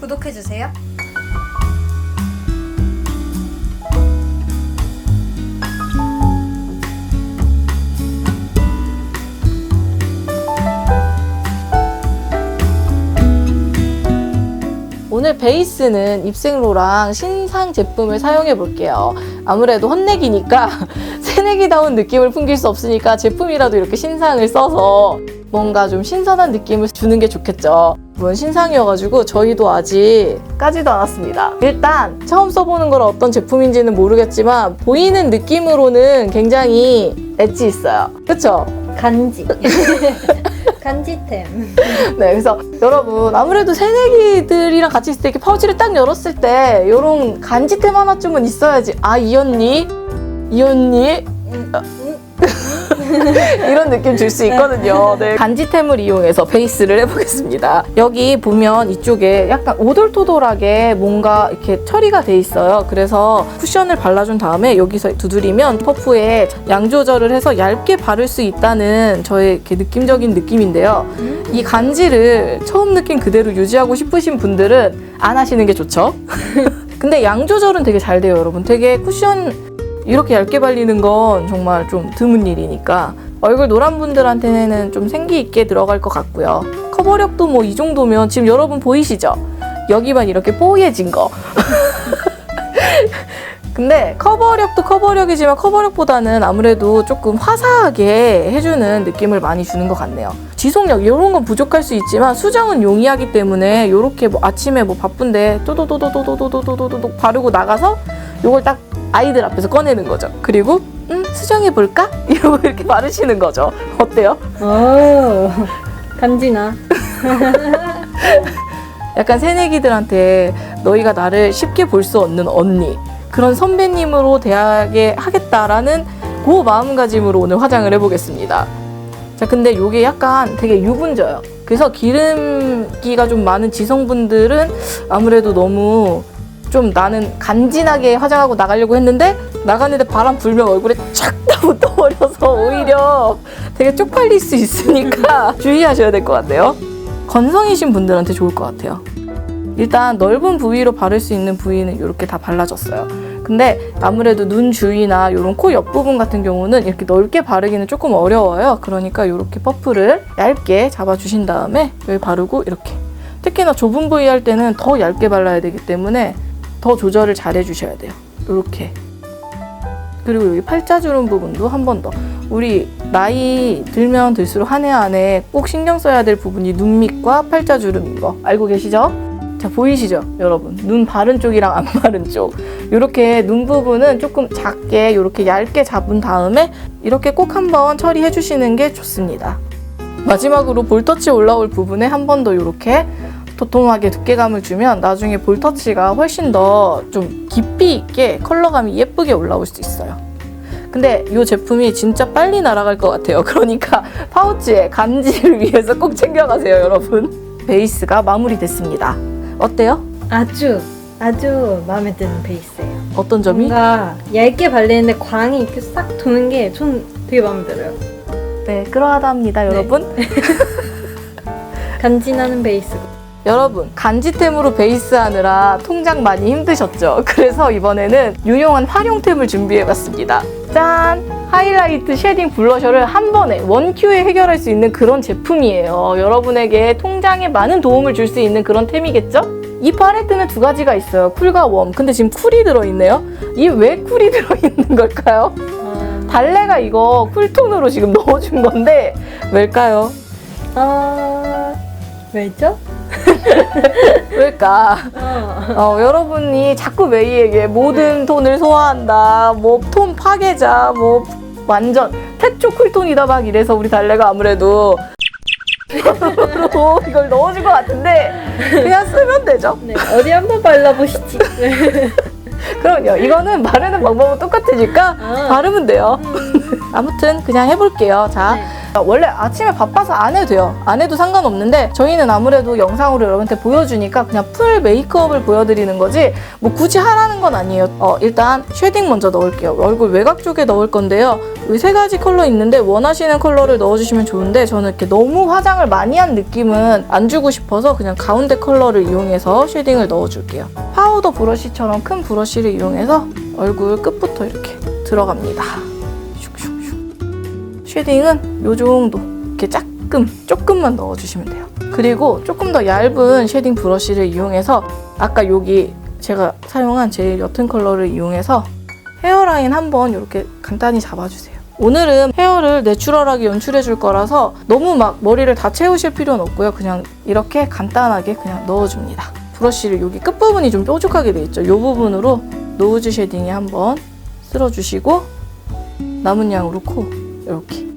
구독해주세요. 오늘 베이스는 입생로랑 신상 제품을 사용해 볼게요. 아무래도 헛내기니까 새내기다운 느낌을 풍길 수 없으니까 제품이라도 이렇게 신상을 써서 뭔가 좀 신선한 느낌을 주는 게 좋겠죠. 물론 신상이어가지고 저희도 아직 까지도 않았습니다. 일단 처음 써보는 걸 어떤 제품인지는 모르겠지만 보이는 느낌으로는 굉장히 엣지 있어요. 그쵸? 간지. 간지템. 네, 그래서 여러분 아무래도 새내기들이랑 같이 있을 때 이렇게 파우치를 딱 열었을 때 이런 간지템 하나쯤은 있어야지. 아, 이 언니, 이 언니 이런 느낌 줄 수 있거든요. 네. 간지템을 이용해서 베이스를 해보겠습니다. 여기 보면 이쪽에 약간 오돌토돌하게 뭔가 이렇게 처리가 돼 있어요. 그래서 쿠션을 발라준 다음에 여기서 두드리면 퍼프에 양 조절을 해서 얇게 바를 수 있다는 저의 이렇게 느낌적인 느낌인데요. 이 간지를 처음 느낀 그대로 유지하고 싶으신 분들은 안 하시는 게 좋죠. 근데 양 조절은 되게 잘 돼요, 여러분. 되게 쿠션 이렇게 얇게 발리는 건 정말 좀 드문 일이니까 얼굴 노란 분들한테는 좀 생기 있게 들어갈 것 같고요. 커버력도 뭐 이 정도면 지금 여러분 보이시죠? 여기만 이렇게 뽀얘진 거. 근데 커버력도 커버력이지만 커버력보다는 아무래도 조금 화사하게 해주는 느낌을 많이 주는 것 같네요. 지속력 이런 건 부족할 수 있지만 수정은 용이하기 때문에 이렇게 뭐 아침에 뭐 바쁜데 또도도도도도도도도도 바르고 나가서 요걸 딱 아이들 앞에서 꺼내는 거죠. 그리고 음 수정해 볼까? 이러고 이렇게 바르시는 거죠. 어때요? 오. 간지나. 약간 새내기들한테 너희가 나를 쉽게 볼 수 없는 언니 그런 선배님으로 대하게 하겠다라는 그 마음가짐으로 오늘 화장을 해보겠습니다. 자 근데 이게 약간 되게 유분져요. 그래서 기름기가 좀 많은 지성분들은 아무래도 너무 좀 나는 간지나게 화장하고 나가려고 했는데 나가는데 바람 불면 얼굴에 촥 붙어버려서 오히려 되게 쪽팔릴 수 있으니까 주의하셔야 될 것 같아요. 건성이신 분들한테 좋을 것 같아요. 일단 넓은 부위로 바를 수 있는 부위는 이렇게 다 발라졌어요. 근데 아무래도 눈 주위나 이런 코 옆부분 같은 경우는 이렇게 넓게 바르기는 조금 어려워요. 그러니까 이렇게 퍼프를 얇게 잡아주신 다음에 여기 바르고 이렇게. 특히나 좁은 부위 할 때는 더 얇게 발라야 되기 때문에 더 조절을 잘 해주셔야 돼요. 이렇게. 그리고 여기 팔자주름 부분도 한 번 더. 우리 나이 들면 들수록 한해한해꼭 신경 써야 될 부분이 눈 밑과 팔자주름인 거 알고 계시죠? 자 보이시죠 여러분 눈 바른 쪽이랑 안 바른 쪽 이렇게 눈 부분은 조금 작게 이렇게 얇게 잡은 다음에 이렇게 꼭 한번 처리해 주시는 게 좋습니다 마지막으로 볼터치 올라올 부분에 한 번 더 이렇게 도톰하게 두께감을 주면 나중에 볼 터치가 훨씬 더 좀 깊이 있게 컬러감이 예쁘게 올라올 수 있어요 근데 이 제품이 진짜 빨리 날아갈 것 같아요. 그러니까 파우치에 간지를 위해서 꼭 챙겨가세요, 여러분. 베이스가 마무리됐습니다. 어때요? 아주 아주 마음에 드는 베이스예요. 어떤 점이? 뭔가 얇게 발리는데 광이 이렇게 싹 도는 게 전 되게 마음에 들어요. 네, 그러하답니다, 여러분. 간지나는 베이스. 여러분, 간지템으로 베이스 하느라 통장 많이 힘드셨죠? 그래서 이번에는 유용한 활용템을 준비해봤습니다. 짠! 하이라이트 쉐딩 블러셔를 한 번에 원큐에 해결할 수 있는 그런 제품이에요. 여러분에게 통장에 많은 도움을 줄 수 있는 그런 템이겠죠? 이 팔레트는 두 가지가 있어요. 쿨과 웜. 근데 지금 쿨이 들어있네요. 이 왜 쿨이 들어있는 걸까요? 어, 달래가 이거 쿨톤으로 지금 넣어준 건데 왜일까요? 어, 왜죠? 왜일까? 어. 어, 여러분이 자꾸 메이에게 모든 톤을 소화한다, 뭐 톤 파괴자, 뭐 완전 태초 쿨톤이다 막 이래서 우리 달래가 아무래도 이걸 넣어준 것 같은데 그냥 쓰면 되죠. 네, 어디 한번 발라보시지. 그럼요. 이거는 바르는 방법은 똑같으니까 아. 바르면 돼요. 아무튼 그냥 해볼게요. 자, 네. 원래 아침에 바빠서 안 해도 돼요. 안 해도 상관없는데 저희는 아무래도 영상으로 여러분한테 보여주니까 그냥 풀 메이크업을 보여드리는 거지 뭐 굳이 하라는 건 아니에요. 어, 일단 쉐딩 먼저 넣을게요. 얼굴 외곽 쪽에 넣을 건데요. 여기 세 가지 컬러 있는데 원하시는 컬러를 넣어주시면 좋은데 저는 이렇게 너무 화장을 많이 한 느낌은 안 주고 싶어서 그냥 가운데 컬러를 이용해서 쉐딩을 넣어줄게요. 파우더 브러쉬처럼 큰 브러쉬를 이용해서 얼굴 끝부터 이렇게 들어갑니다. 쉐딩은 요 정도 이렇게 조금 조금만 넣어주시면 돼요. 그리고 조금 더 얇은 쉐딩 브러쉬를 이용해서 아까 여기 제가 사용한 제일 옅은 컬러를 이용해서 헤어라인 한번 이렇게 간단히 잡아주세요. 오늘은 헤어를 내추럴하게 연출해 줄 거라서 너무 막 머리를 다 채우실 필요는 없고요. 그냥 이렇게 간단하게 그냥 넣어줍니다. 브러쉬를 여기 끝부분이 좀 뾰족하게 돼 있죠. 이 부분으로 노우즈 쉐딩에 한번 쓸어주시고 남은 양으로 코 이렇게.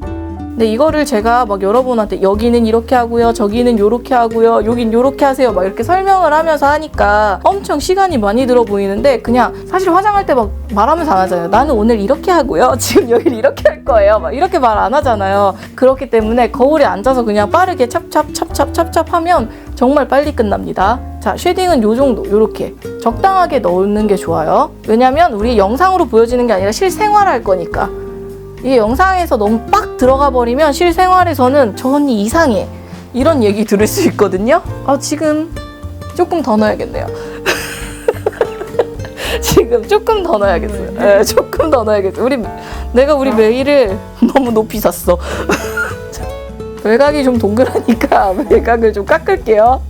근데 이거를 제가 막 여러분한테 여기는 이렇게 하고요, 저기는 요렇게 하고요, 여긴 요렇게 하세요 막 이렇게 설명을 하면서 하니까 엄청 시간이 많이 들어 보이는데 그냥 사실 화장할 때 막 말하면서 안 하잖아요. 나는 오늘 이렇게 하고요, 지금 여기를 이렇게 할 거예요, 막 이렇게 말 안 하잖아요. 그렇기 때문에 거울에 앉아서 그냥 빠르게 찹찹 찹찹 찹찹 하면 정말 빨리 끝납니다. 자, 쉐딩은 요 정도, 요렇게 적당하게 넣는 게 좋아요. 왜냐면 우리 영상으로 보여지는 게 아니라 실생활 할 거니까. 이게 영상에서 너무 빡 들어가 버리면 실생활에서는 저 언니 이상해 이런 얘기 들을 수 있거든요. 아 지금 조금 더 넣어야겠네요. 지금 조금 더 넣어야겠어요. 네, 조금 더 넣어야겠어요. 우리 내가 우리 메일을 너무 높이 샀어. 외곽이 좀 동그라니까 외곽을 좀 깎을게요.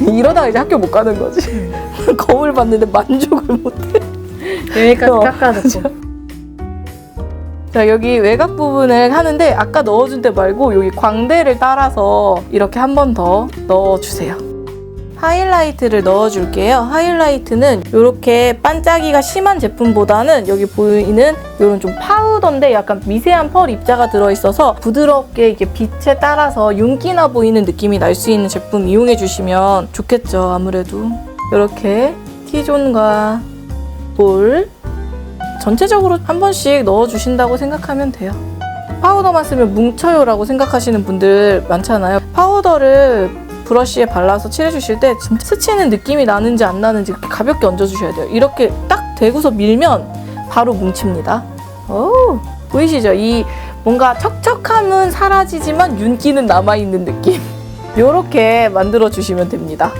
이러다가 이제 학교 못 가는 거지. 거울 봤는데 만족을 못해. 여기까지 어, 깎아놓고. 자 여기 외곽 부분을 하는데 아까 넣어준 데 말고 여기 광대를 따라서 이렇게 한 번 더 넣어주세요. 하이라이트를 넣어줄게요. 하이라이트는 이렇게 반짝이가 심한 제품보다는 여기 보이는 이런 좀 파우더인데 약간 미세한 펄 입자가 들어있어서 부드럽게 이게 빛에 따라서 윤기나 보이는 느낌이 날 수 있는 제품 이용해 주시면 좋겠죠. 아무래도 이렇게 T존과 볼 전체적으로 한 번씩 넣어주신다고 생각하면 돼요. 파우더만 쓰면 뭉쳐요 라고 생각하시는 분들 많잖아요. 파우더를 브러쉬에 발라서 칠해주실 때 스치는 느낌이 나는지 안 나는지 가볍게 얹어주셔야 돼요. 이렇게 딱 대고서 밀면 바로 뭉칩니다. 오, 보이시죠? 이 뭔가 척척함은 사라지지만 윤기는 남아있는 느낌. 이렇게 만들어 주시면 됩니다.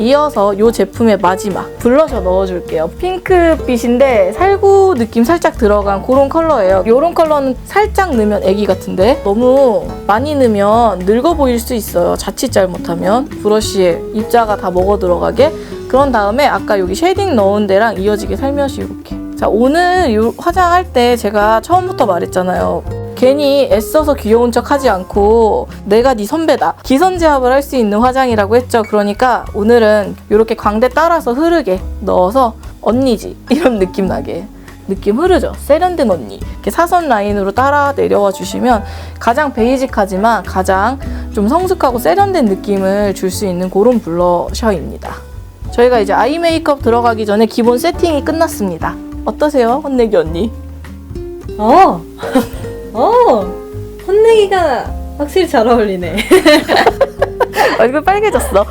이어서 이 제품의 마지막 블러셔 넣어줄게요. 핑크빛인데 살구 느낌 살짝 들어간 그런 컬러예요. 이런 컬러는 살짝 넣으면 애기 같은데 너무 많이 넣으면 늙어 보일 수 있어요. 자칫 잘못하면 브러쉬에 입자가 다 먹어 들어가게. 그런 다음에 아까 여기 쉐딩 넣은 데랑 이어지게 살며시 이렇게. 자 오늘 요 화장할 때 제가 처음부터 말했잖아요. 괜히 애써서 귀여운 척 하지 않고 내가 네 선배다. 기선 제압을 할 수 있는 화장이라고 했죠. 그러니까 오늘은 이렇게 광대 따라서 흐르게 넣어서 언니지 이런 느낌 나게 느낌 흐르죠. 세련된 언니. 이렇게 사선 라인으로 따라 내려와 주시면 가장 베이직하지만 가장 좀 성숙하고 세련된 느낌을 줄 수 있는 그런 블러셔입니다. 저희가 이제 아이 메이크업 들어가기 전에 기본 세팅이 끝났습니다. 어떠세요, 혼내기 언니? 어, 어, 혼내기가 확실히 잘 어울리네. 얼굴 빨개졌어.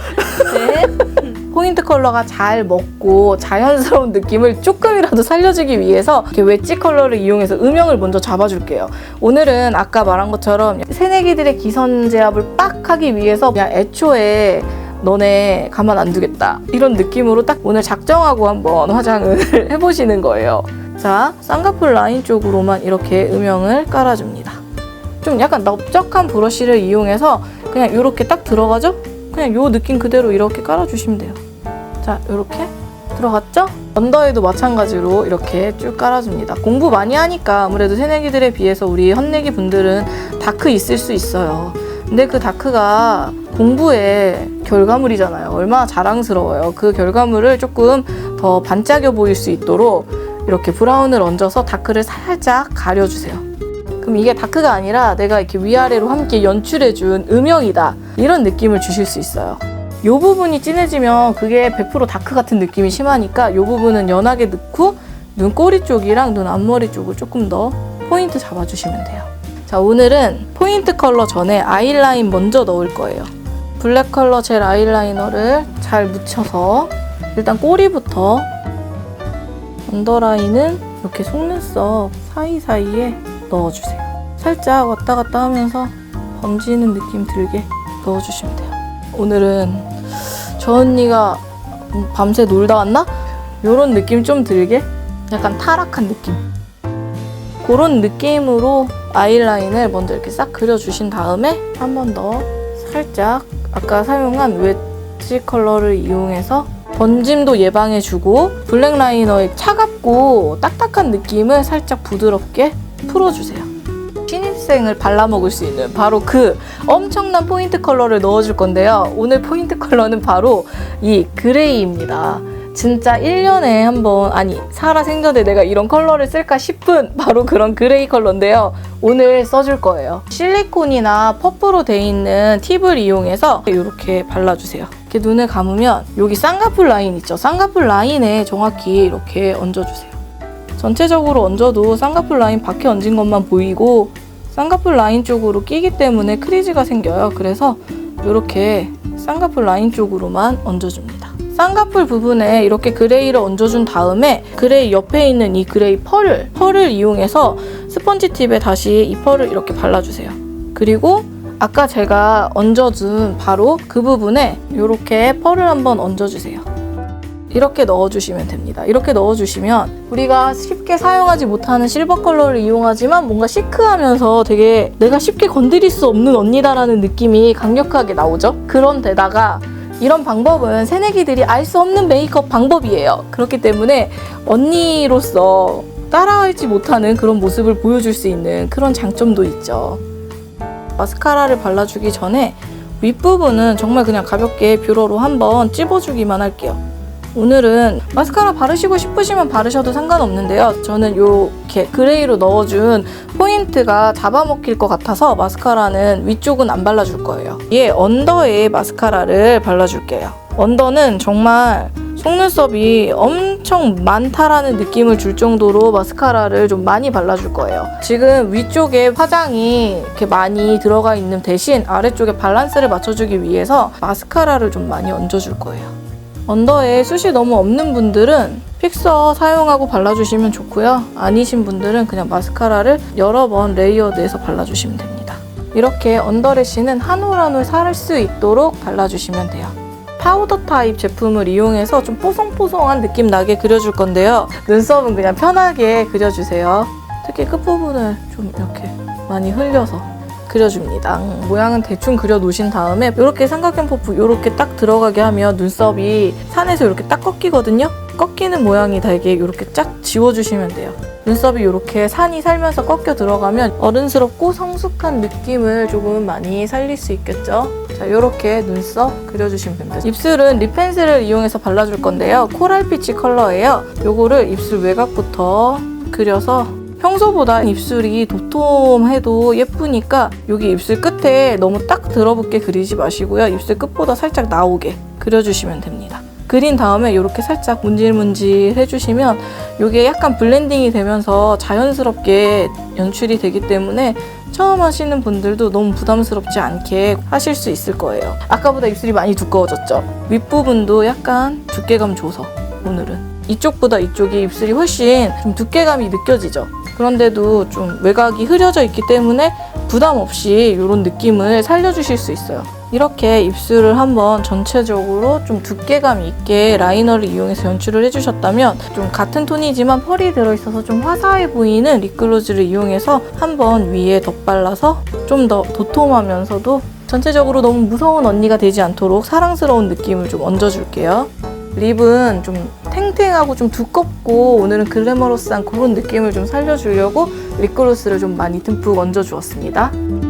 네. 포인트 컬러가 잘 먹고 자연스러운 느낌을 조금이라도 살려주기 위해서 이렇게 웨지 컬러를 이용해서 음영을 먼저 잡아줄게요. 오늘은 아까 말한 것처럼 새내기들의 기선 제압을 빡 하기 위해서 그냥 애초에 너네 가만 안 두겠다 이런 느낌으로 딱 오늘 작정하고 한번 화장을 해보시는 거예요. 자, 쌍꺼풀 라인 쪽으로만 이렇게 음영을 깔아줍니다. 좀 약간 넓적한 브러쉬를 이용해서 그냥 이렇게 딱 들어가죠? 그냥 요 느낌 그대로 이렇게 깔아주시면 돼요. 자, 이렇게 들어갔죠? 언더에도 마찬가지로 이렇게 쭉 깔아줍니다. 공부 많이 하니까 아무래도 새내기들에 비해서 우리 헌내기 분들은 다크 있을 수 있어요. 근데 그 다크가 공부의 결과물이잖아요. 얼마나 자랑스러워요. 그 결과물을 조금 더 반짝여 보일 수 있도록 이렇게 브라운을 얹어서 다크를 살짝 가려주세요. 그럼 이게 다크가 아니라 내가 이렇게 위아래로 함께 연출해준 음영이다. 이런 느낌을 주실 수 있어요. 이 부분이 진해지면 그게 100% 다크 같은 느낌이 심하니까 이 부분은 연하게 넣고 눈꼬리 쪽이랑 눈 앞머리 쪽을 조금 더 포인트 잡아주시면 돼요. 자, 오늘은 포인트 컬러 전에 아이라인 먼저 넣을 거예요. 블랙 컬러 젤 아이라이너를 잘 묻혀서 일단 꼬리부터 언더라인은 이렇게 속눈썹 사이사이에 넣어주세요. 살짝 왔다 갔다 하면서 번지는 느낌 들게 넣어주시면 돼요. 오늘은 저 언니가 밤새 놀다 왔나? 이런 느낌 좀 들게 약간 타락한 느낌. 그런 느낌으로 아이라인을 먼저 이렇게 싹 그려주신 다음에 한 번 더 살짝 아까 사용한 웨지 컬러를 이용해서 번짐도 예방해주고 블랙 라이너의 차갑고 딱딱한 느낌을 살짝 부드럽게 풀어주세요. 신입생을 발라먹을 수 있는 바로 그 엄청난 포인트 컬러를 넣어줄 건데요. 오늘 포인트 컬러는 바로 이 그레이입니다. 진짜 1년에 한 번, 아니, 살아 생전에 내가 이런 컬러를 쓸까 싶은 바로 그런 그레이 컬러인데요. 오늘 써줄 거예요. 실리콘이나 퍼프로 돼 있는 팁을 이용해서 이렇게 발라주세요. 이렇게 눈을 감으면 여기 쌍꺼풀 라인 있죠? 쌍꺼풀 라인에 정확히 이렇게 얹어주세요. 전체적으로 얹어도 쌍꺼풀 라인 밖에 얹은 것만 보이고 쌍꺼풀 라인 쪽으로 끼기 때문에 크리즈가 생겨요. 그래서 이렇게 쌍꺼풀 라인 쪽으로만 얹어줍니다. 쌍꺼풀 부분에 이렇게 그레이를 얹어준 다음에 그레이 옆에 있는 이 그레이 펄을 펄을 이용해서 스펀지 팁에 다시 이 펄을 이렇게 발라주세요. 그리고 아까 제가 얹어준 바로 그 부분에 이렇게 펄을 한번 얹어주세요. 이렇게 넣어주시면 됩니다. 이렇게 넣어주시면 우리가 쉽게 사용하지 못하는 실버 컬러를 이용하지만 뭔가 시크하면서 되게 내가 쉽게 건드릴 수 없는 언니다라는 느낌이 강력하게 나오죠. 그런데다가 이런 방법은 새내기들이 알 수 없는 메이크업 방법이에요. 그렇기 때문에 언니로서 따라하지 못하는 그런 모습을 보여줄 수 있는 그런 장점도 있죠. 마스카라를 발라주기 전에 윗부분은 정말 그냥 가볍게 뷰러로 한번 찝어주기만 할게요. 오늘은 마스카라 바르시고 싶으시면 바르셔도 상관없는데요. 저는 이렇게 그레이로 넣어준 포인트가 잡아먹힐 것 같아서 마스카라는 위쪽은 안 발라줄 거예요. 얘 언더에 마스카라를 발라줄게요. 언더는 정말 속눈썹이 엄청 많다라는 느낌을 줄 정도로 마스카라를 좀 많이 발라줄 거예요. 지금 위쪽에 화장이 이렇게 많이 들어가 있는 대신 아래쪽에 밸런스를 맞춰주기 위해서 마스카라를 좀 많이 얹어줄 거예요. 언더에 숱이 너무 없는 분들은 픽서 사용하고 발라주시면 좋고요. 아니신 분들은 그냥 마스카라를 여러 번 레이어드해서 발라주시면 됩니다. 이렇게 언더래쉬는 한 올 한 올 살 수 있도록 발라주시면 돼요. 파우더 타입 제품을 이용해서 좀 뽀송뽀송한 느낌 나게 그려줄 건데요. 눈썹은 그냥 편하게 그려주세요. 특히 끝부분을 좀 이렇게 많이 흘려서 그려줍니다. 음, 모양은 대충 그려 놓으신 다음에 이렇게 삼각형 퍼프 이렇게 딱 들어가게 하면 눈썹이 산에서 이렇게 딱 꺾이거든요. 꺾이는 모양이 되게 이렇게 쫙 지워주시면 돼요. 눈썹이 이렇게 산이 살면서 꺾여 들어가면 어른스럽고 성숙한 느낌을 조금 많이 살릴 수 있겠죠. 자, 이렇게 눈썹 그려주시면 됩니다. 입술은 립 펜슬을 이용해서 발라줄 건데요. 코랄 피치 컬러예요. 요거를 입술 외곽부터 그려서 평소보다 입술이 도톰해도 예쁘니까 여기 입술 끝에 너무 딱 들어붙게 그리지 마시고요. 입술 끝보다 살짝 나오게 그려주시면 됩니다. 그린 다음에 이렇게 살짝 문질문질 해주시면 이게 약간 블렌딩이 되면서 자연스럽게 연출이 되기 때문에 처음 하시는 분들도 너무 부담스럽지 않게 하실 수 있을 거예요. 아까보다 입술이 많이 두꺼워졌죠? 윗부분도 약간 두께감 줘서 오늘은 이쪽보다 이쪽이 입술이 훨씬 좀 두께감이 느껴지죠? 그런데도 좀 외곽이 흐려져 있기 때문에 부담 없이 이런 느낌을 살려주실 수 있어요. 이렇게 입술을 한번 전체적으로 좀 두께감 있게 라이너를 이용해서 연출을 해주셨다면 좀 같은 톤이지만 펄이 들어있어서 좀 화사해 보이는 립글로즈를 이용해서 한번 위에 덧발라서 좀 더 도톰하면서도 전체적으로 너무 무서운 언니가 되지 않도록 사랑스러운 느낌을 좀 얹어줄게요. 립은 좀 탱탱하고 좀 두껍고 오늘은 글래머러스한 그런 느낌을 좀 살려주려고 립글로스를 좀 많이 듬뿍 얹어주었습니다.